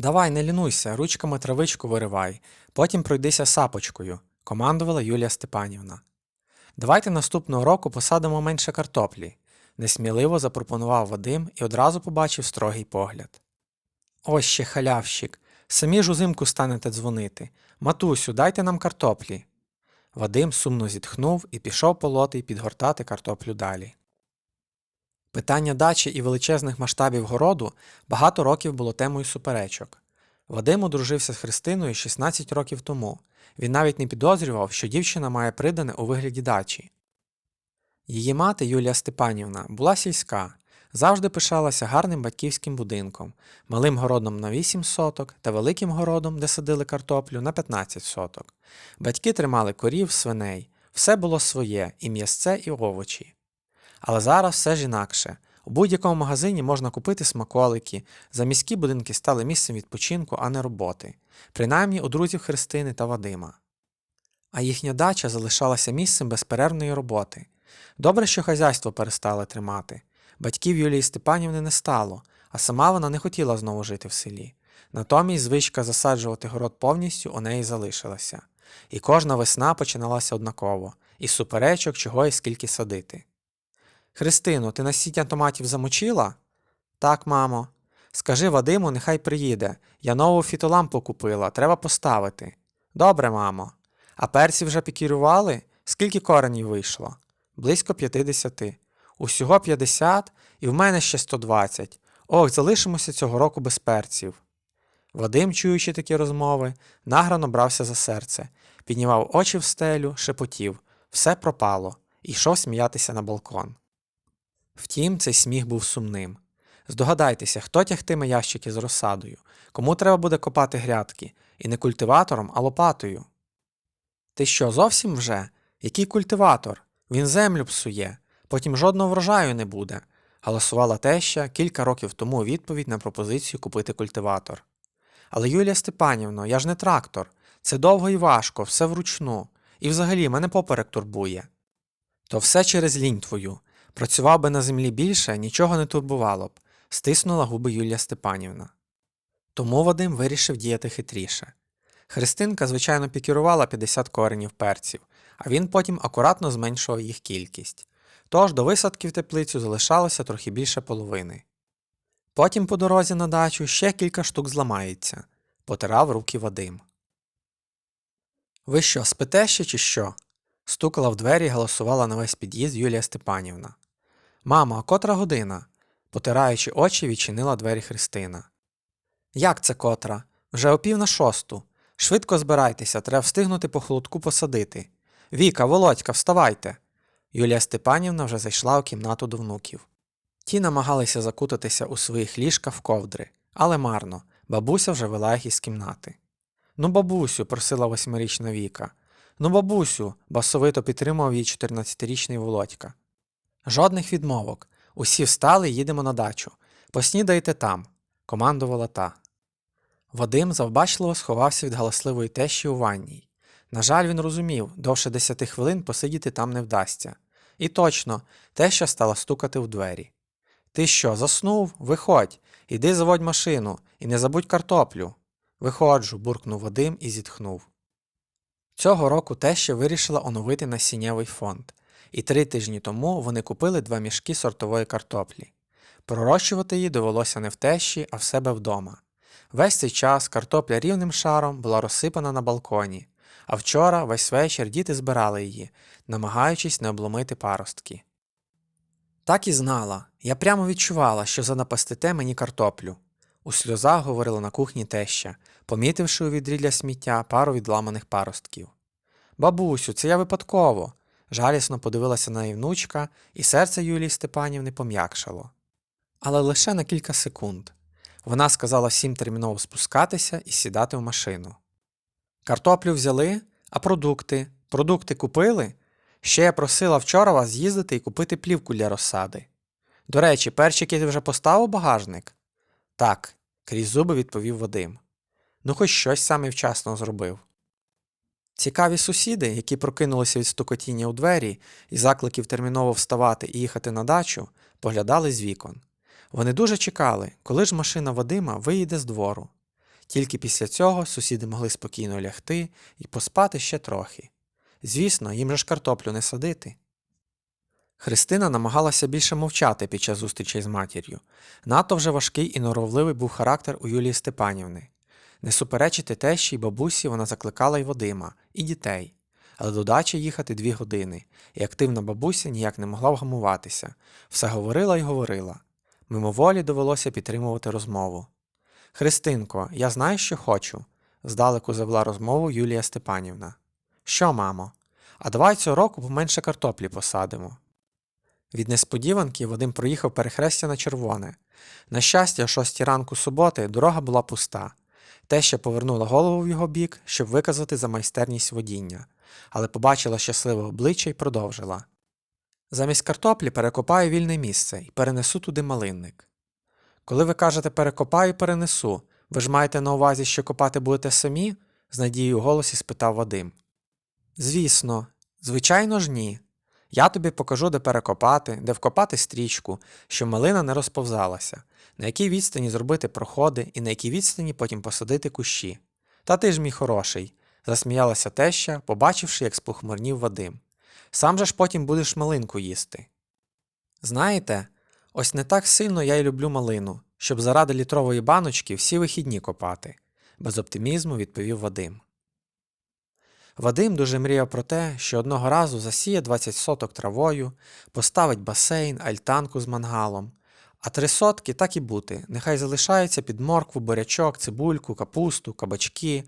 Давай, не лінуйся, ручками травичку виривай, потім пройдися сапочкою, командувала Юлія Степанівна. Давайте наступного року посадимо менше картоплі, несміливо запропонував Вадим і одразу побачив строгий погляд. Ось ще халявщик, самі ж узимку станете дзвонити. Матусю, дайте нам картоплі. Вадим сумно зітхнув і пішов полоти підгортати картоплю далі. Питання дачі і величезних масштабів городу багато років було темою суперечок. Вадим одружився з Христиною 16 років тому. Він навіть не підозрював, що дівчина має придане у вигляді дачі. Її мати Юлія Степанівна була сільська, завжди пишалася гарним батьківським будинком, малим городом на 8 соток та великим городом, де садили картоплю, на 15 соток. Батьки тримали корів, свиней, все було своє, і м'ясце, і овочі. Але зараз все ж інакше. У будь-якому магазині можна купити смаколики, заміські будинки стали місцем відпочинку, а не роботи, принаймні у друзів Христини та Вадима. А їхня дача залишалася місцем безперервної роботи. Добре, що хазяйство перестали тримати. Батьків Юлії Степанівни не стало, а сама вона не хотіла знову жити в селі. Натомість звичка засаджувати город повністю у неї залишилася. І кожна весна починалася однаково, із суперечок, чого і скільки садити. Христино, ти насіння томатів замочила? Так, мамо. Скажи Вадиму, нехай приїде. Я нову фітолампу купила, треба поставити. Добре, мамо. А перці вже пікірували? Скільки коренів вийшло? Близько 50. Усього 50, і в мене ще 120. Ох, залишимося цього року без перців. Вадим, чуючи такі розмови, награно брався за серце, піднімав очі в стелю, шепотів, все пропало, і йшов сміятися на балкон. Втім, цей сміх був сумним. Здогадайтеся, хто тягтиме ящики з розсадою, кому треба буде копати грядки, і не культиватором, а лопатою. Ти що, зовсім вже? Який культиватор? Він землю псує, потім жодного врожаю не буде, голосувала теща кілька років тому відповідь на пропозицію купити культиватор. Але Юлія Степанівно, я ж не трактор. Це довго і важко, все вручну. І взагалі мене поперек турбує. То все через лінь твою. Працював би на землі більше, нічого не турбувало б, стиснула губи Юлія Степанівна. Тому Вадим вирішив діяти хитріше. Христинка, звичайно, пікірувала 50 коренів перців, а він потім акуратно зменшував їх кількість. Тож до висадки в теплицю залишалося трохи більше половини. Потім по дорозі на дачу ще кілька штук зламається, потирав руки Вадим. Ви що, спите ще чи що? Стукала в двері і голосувала на весь під'їзд Юлія Степанівна. Мамо, а котра година? потираючи очі, відчинила двері Христина. Як це котра? Вже о пів на шосту. Швидко збирайтеся, треба встигнути по холодку посадити. Віка, Володька, вставайте. Юлія Степанівна вже зайшла у кімнату до внуків. Ті намагалися закутатися у своїх ліжках в ковдри, але марно, бабуся вже вела їх із кімнати. Ну, бабусю, просила восьмирічна Віка. Ну, бабусю, басовито підтримав її 14-річний Володька. Жодних відмовок. Усі встали і їдемо на дачу. Поснідайте там, командувала та. Вадим завбачливо сховався від галасливої тещі у ванній. На жаль, він розумів, довше десяти хвилин посидіти там не вдасться. І точно, теща стала стукати в двері. Ти що, заснув? Виходь, іди заводь машину і не забудь картоплю. Виходжу, буркнув Вадим і зітхнув. Цього року теща вирішила оновити насіннєвий фонд, і три тижні тому вони купили два мішки сортової картоплі. Пророщувати її довелося не в тещі, а в себе вдома. Весь цей час картопля рівним шаром була розсипана на балконі, а вчора весь вечір діти збирали її, намагаючись не обломити паростки. Так і знала, я прямо відчувала, що занапастите мені картоплю. У сльозах говорила на кухні теща, помітивши у відрі для сміття пару відламаних паростків. Бабусю, це я випадково. Жалісно подивилася на її внучка, і серце Юлії Степанівни пом'якшало. Але лише на кілька секунд. Вона сказала всім терміново спускатися і сідати в машину. Картоплю взяли, а продукти? Продукти купили? Ще я просила вчора вас з'їздити і купити плівку для розсади. До речі, перчики ти вже поставив багажник? Так, крізь зуби відповів Вадим. Ну, хоч щось саме вчасно зробив. Цікаві сусіди, які прокинулися від стукотіння у двері і закликів терміново вставати і їхати на дачу, поглядали з вікон. Вони дуже чекали, коли ж машина Вадима виїде з двору. Тільки після цього сусіди могли спокійно лягти і поспати ще трохи. Звісно, їм же ж картоплю не садити. Христина намагалася більше мовчати під час зустрічей з матір'ю. Надто вже важкий і норовливий був характер у Юлії Степанівни. Не суперечити тещі й бабусі вона закликала й Вадима, і дітей. Але до дачі їхати дві години, і активна бабуся ніяк не могла вгамуватися. Все говорила й говорила. Мимоволі довелося підтримувати розмову. Христинко, я знаю, що хочу, здалеку завела розмову Юлія Степанівна. Що, мамо? А давай цього року поменше картоплі посадимо. Від несподіванки Вадим проїхав перехрестя на червоне. На щастя, о шостій ранку суботи дорога була пуста. Теща повернула голову в його бік, щоб виказати за майстерність водіння, але побачила щасливе обличчя і продовжила. Замість картоплі перекопаю вільне місце і перенесу туди малинник. Коли ви кажете перекопаю і перенесу, ви ж маєте на увазі, що копати будете самі? з надією у голосі спитав Вадим. Звісно, звичайно ж ні. Я тобі покажу, де перекопати, де вкопати стрічку, щоб малина не розповзалася, на якій відстані зробити проходи і на якій відстані потім посадити кущі. Та ти ж мій хороший, засміялася теща, побачивши, як спохмурнів Вадим. Сам же ж потім будеш малинку їсти. Знаєте, ось не так сильно я й люблю малину, щоб заради літрової баночки всі вихідні копати, без оптимізму відповів Вадим. Вадим дуже мріяв про те, що одного разу засіє 20 соток травою, поставить басейн, альтанку з мангалом, а три сотки так і бути, нехай залишаються під моркву, бурячок, цибульку, капусту, кабачки,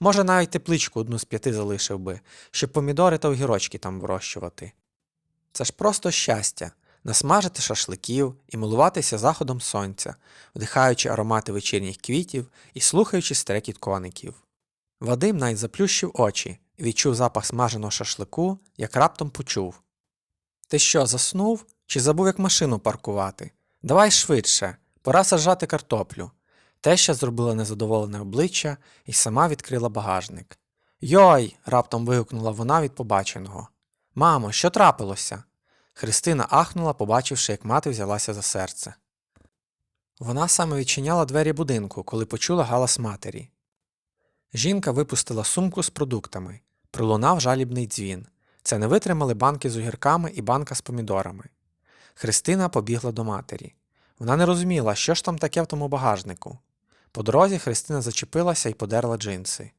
може навіть тепличку одну з п'яти залишив би, щоб помідори та огірочки там вирощувати. Це ж просто щастя насмажити шашликів і милуватися заходом сонця, вдихаючи аромати вечірніх квітів і слухаючи стрекіт коників. Вадим навіть заплющив очі відчув запах смаженого шашлику, як раптом почув. Ти що, заснув? Чи забув як машину паркувати? Давай швидше, пора саджати картоплю. Теща зробила незадоволене обличчя і сама відкрила багажник. Йой. раптом вигукнула вона від побаченого. Мамо, що трапилося? Христина ахнула, побачивши, як мати взялася за серце. Вона саме відчиняла двері будинку, коли почула галас матері. Жінка випустила сумку з продуктами. Пролунав жалібний дзвін. Це не витримали банки з огірками і банка з помідорами. Христина побігла до матері. Вона не розуміла, що ж там таке в тому багажнику. По дорозі Христина зачепилася і подерла джинси.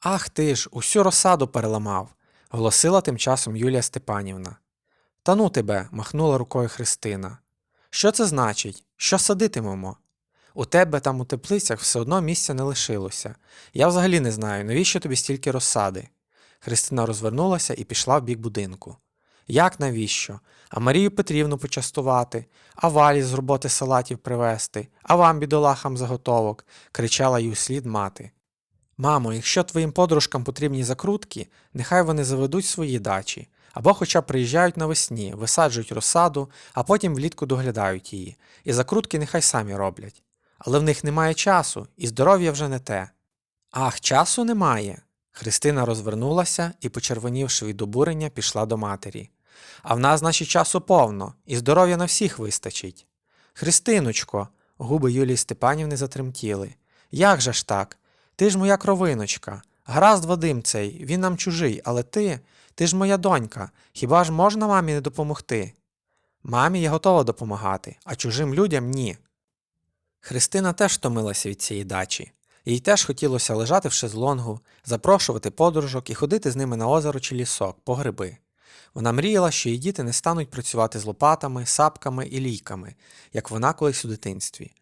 Ах ти ж, усю розсаду переламав, голосила тим часом Юлія Степанівна. Та ну тебе, махнула рукою Христина. Що це значить? Що садитимемо? У тебе там у теплицях все одно місця не лишилося. Я взагалі не знаю, навіщо тобі стільки розсади. Христина розвернулася і пішла в бік будинку. Як навіщо? А Марію Петрівну почастувати, а валі з роботи салатів привезти, а вам, бідолахам, заготовок, кричала їй услід мати. Мамо, якщо твоїм подружкам потрібні закрутки, нехай вони заведуть свої дачі, або хоча б приїжджають навесні, висаджують розсаду, а потім влітку доглядають її, і закрутки нехай самі роблять. Але в них немає часу, і здоров'я вже не те. Ах, часу немає. Христина розвернулася і, почервонівши від обурення, пішла до матері. А в нас, значить, часу повно, і здоров'я на всіх вистачить. Христиночко, губи Юлії Степанівни затремтіли. Як же ж так? Ти ж моя кровиночка. Гаразд Вадим цей, він нам чужий, але ти, ти ж моя донька. Хіба ж можна мамі не допомогти? Мамі я готова допомагати, а чужим людям ні. Христина теж втомилася від цієї дачі. Їй теж хотілося лежати в шезлонгу, запрошувати подружок і ходити з ними на озеро чи лісок, по гриби. Вона мріяла, що її діти не стануть працювати з лопатами, сапками і лійками, як вона колись у дитинстві.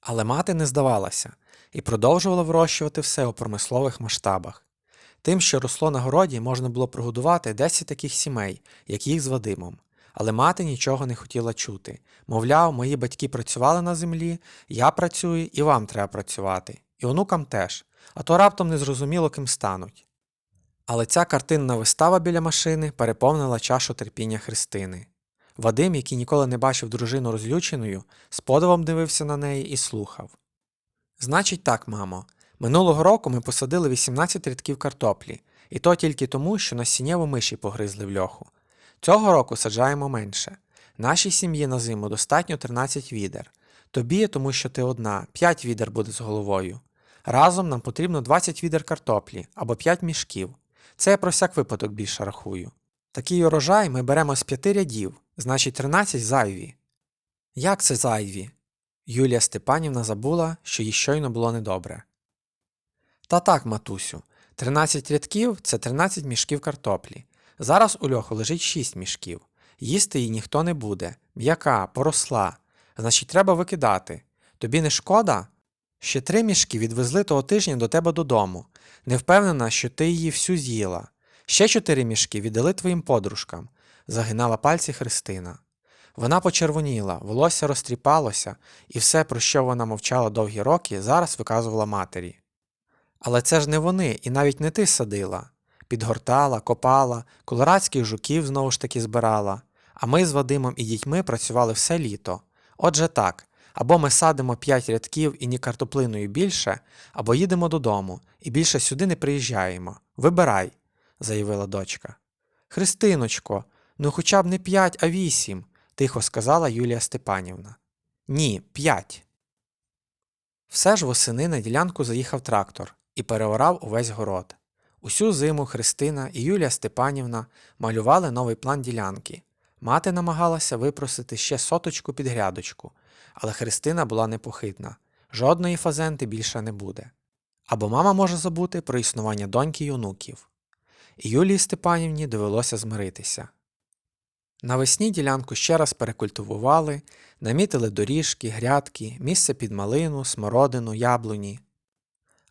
Але мати не здавалася і продовжувала вирощувати все у промислових масштабах. Тим, що росло на городі, можна було прогодувати 10 таких сімей, як їх з Вадимом. Але мати нічого не хотіла чути. Мовляв, мої батьки працювали на землі, я працюю і вам треба працювати, і онукам теж, а то раптом незрозуміло ким стануть. Але ця картинна вистава біля машини переповнила чашу терпіння Христини. Вадим, який ніколи не бачив дружину розлюченою, з подивом дивився на неї і слухав. Значить так, мамо, минулого року ми посадили 18 рядків картоплі, і то тільки тому, що насіннєво миші погризли в льоху. Цього року саджаємо менше. Нашій сім'ї на зиму достатньо 13 відер. Тобі, тому що ти одна, 5 відер буде з головою. Разом нам потрібно 20 відер картоплі або 5 мішків. Це я про всяк випадок більше рахую. Такий урожай ми беремо з 5 рядів, значить 13 зайві. Як це зайві? Юлія Степанівна забула, що їй щойно було недобре. Та так, матусю, 13 рядків це 13 мішків картоплі. Зараз у льоху лежить 6 мішків. Їсти її ніхто не буде. М'яка, поросла. Значить, треба викидати. Тобі не шкода? Ще три мішки відвезли того тижня до тебе додому. Не впевнена, що ти її всю з'їла. Ще чотири мішки віддали твоїм подружкам, загинала пальці Христина. Вона почервоніла, волосся розтріпалося, і все, про що вона мовчала довгі роки, зараз виказувала матері. Але це ж не вони, і навіть не ти садила. Підгортала, копала, колорадських жуків знову ж таки збирала. А ми з Вадимом і дітьми працювали все літо. Отже так, або ми садимо п'ять рядків і ні картоплиною більше, або їдемо додому і більше сюди не приїжджаємо. Вибирай, заявила дочка. Христиночко, ну хоча б не п'ять, а вісім, тихо сказала Юлія Степанівна. Ні, п'ять. Все ж восени на ділянку заїхав трактор і переорав увесь город. Усю зиму Христина і Юлія Степанівна малювали новий план ділянки. Мати намагалася випросити ще соточку під грядочку, але Христина була непохитна. Жодної фазенти більше не буде. Або мама може забути про існування доньки й онуків. І Юлії Степанівні довелося змиритися. Навесні ділянку ще раз перекультивували, намітили доріжки, грядки, місце під малину, смородину, яблуні,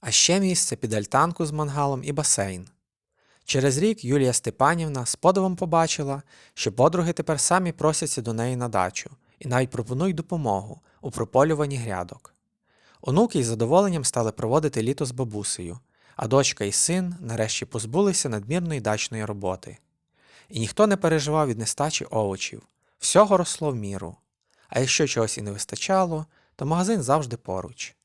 а ще місце під альтанку з мангалом і басейн. Через рік Юлія Степанівна з подивом побачила, що подруги тепер самі просяться до неї на дачу і навіть пропонують допомогу у прополюванні грядок. Онуки із задоволенням стали проводити літо з бабусею, а дочка і син нарешті позбулися надмірної дачної роботи. І ніхто не переживав від нестачі овочів, всього росло в міру. А якщо чогось і не вистачало, то магазин завжди поруч.